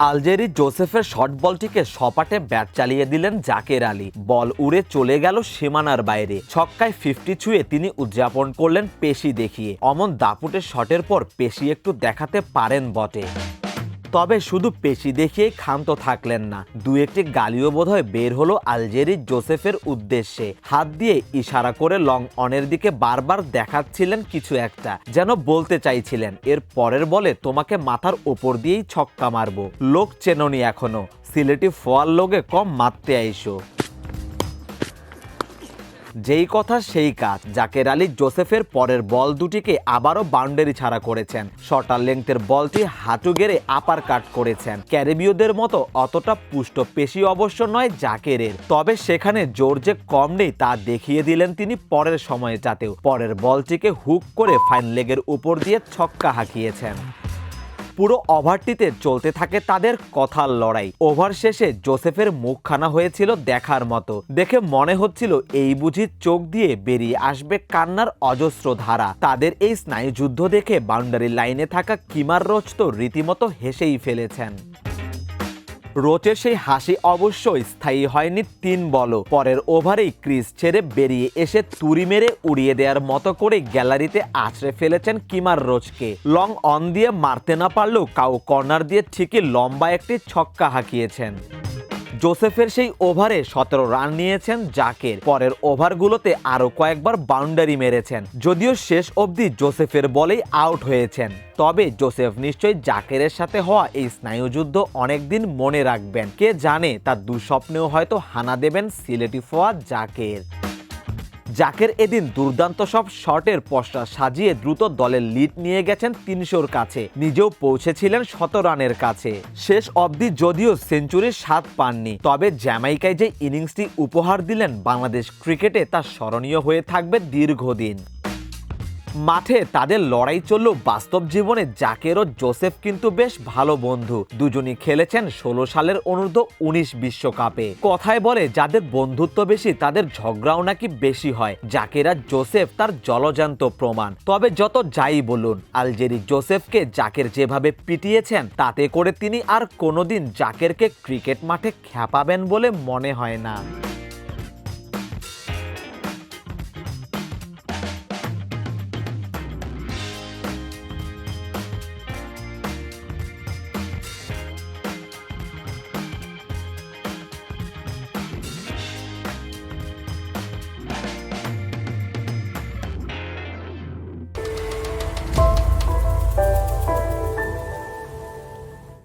আলজেরি জোসেফের short বলটিকে সপাটে bat চালিয়ে দিলেন জাকের আলী। বল উড়ে চলে গেল সীমানার বাইরে। ছক্কায় ফিফটি ছুঁয়ে তিনি উদযাপন করলেন পেশি দেখিয়ে। অমন দাপুটের শটের পর পেশি একটু দেখাতে পারেন বটে। তবে শুধু পেশি দেখিয়ে ক্ষান্ত থাকলেন না দু একটি গালিও বোধহয় বের হলো আলজেরি জোসেফের উদ্দেশ্যে। হাত দিয়ে ইশারা করে লং অনের দিকে বারবার দেখাচ্ছিলেন কিছু একটা, যেন বলতে চাইছিলেন, এর পরের বলে তোমাকে মাথার ওপর দিয়েই ছক্কা মারবো। লোক চেননি এখনও। সিলেটি ফোয়ার লোকে কম মারতে আইসো। যেই কথা সেই কাজ জাকের আলী জোসেফের পরের বল দুটিকে আবারও বাউন্ডারি ছাড়া করেছেন। শর্টার লেংথের বলটি হাঁটু গেড়ে আপার কাট করেছেন। ক্যারিবীয়দের মতো অতটা পুষ্ট পেশি অবশ্য নয় জাকেরের। তবে সেখানে জোর যে কম নেই তা দেখিয়ে দিলেন তিনি পরের সময়টাতেও পরের বলটিকে হুক করে ফাইন লেগের উপর দিয়ে ছক্কা হাঁকিয়েছেন। পুরো ওভারটিতে চলতে থাকে তাদের কথার লড়াই। ওভার শেষে জোসেফের মুখখানা হয়েছিল দেখার মতো। দেখে মনে হচ্ছিল এই বুঝি চোখ দিয়ে বেরিয়ে আসবে কান্নার অজস্র ধারা। তাদের এই স্নায়ুযুদ্ধ দেখে বাউন্ডারি লাইনে থাকা কিমার রোচ তো রীতিমতো হেসেই ফেলেছেন। রোচের সেই হাসি অবশ্যই স্থায়ী হয়নি তিন বল পরের ওভারেই ক্রিজ ছেড়ে বেরিয়ে এসে তুরি মেরে উড়িয়ে দেওয়ার মতো করে গ্যালারিতে আছড়ে ফেলেছেন কিমার রোচকে। লং অন দিয়ে মারতে না পারলেও কাউ কর্নার দিয়ে ঠিকই লম্বা একটি ছক্কা হাঁকিয়েছেন। জোসেফের সেই ওভারে সতেরো রান নিয়েছেন জাকের। পরের ওভারগুলোতে আরও কয়েকবার বাউন্ডারি মেরেছেন, যদিও শেষ অবধি জোসেফের বলেই আউট হয়েছেন। তবে জোসেফ নিশ্চয়ই জাকেরের সাথে হওয়া এই স্নায়ুযুদ্ধ অনেকদিন মনে রাখবেন। কে জানে তার দুঃস্বপ্নেও হয়তো হানা দেবেন সিলেটি ফোয়া জাকের। জাকের এদিন দুর্দান্ত সব শটের পশ্চা সাজিয়ে দ্রুত দলের লিড নিয়ে গেছেন তিনশোর কাছে। নিজেও পৌঁছেছিলেন শত রানের কাছে। শেষ অবধি যদিও সেঞ্চুরির স্বাদ পাননি, তবে জ্যামাইকায় যে ইনিংসটি উপহার দিলেন বাংলাদেশ ক্রিকেটে তা স্মরণীয় হয়ে থাকবে দীর্ঘদিন। মাঠে তাদের লড়াই চললেও বাস্তব জীবনে জাকের ও জোসেফ কিন্তু বেশ ভালো বন্ধু। দুজনই খেলেছেন ষোলো সালের অনূর্ধ্ব উনিশ বিশ্বকাপে। কথায় বলে, যাদের বন্ধুত্ব বেশি, তাদের ঝগড়াও নাকি বেশি হয়। জাকের আর জোসেফ তার জলজান্ত প্রমাণ। তবে যত যাই বলুন, আলজেরি জোসেফকে জাকের যেভাবে পিটিয়েছেন, তাতে করে তিনি আর কোনোদিন জাকেরকে ক্রিকেট মাঠে খ্যাপাবেন বলে মনে হয় না।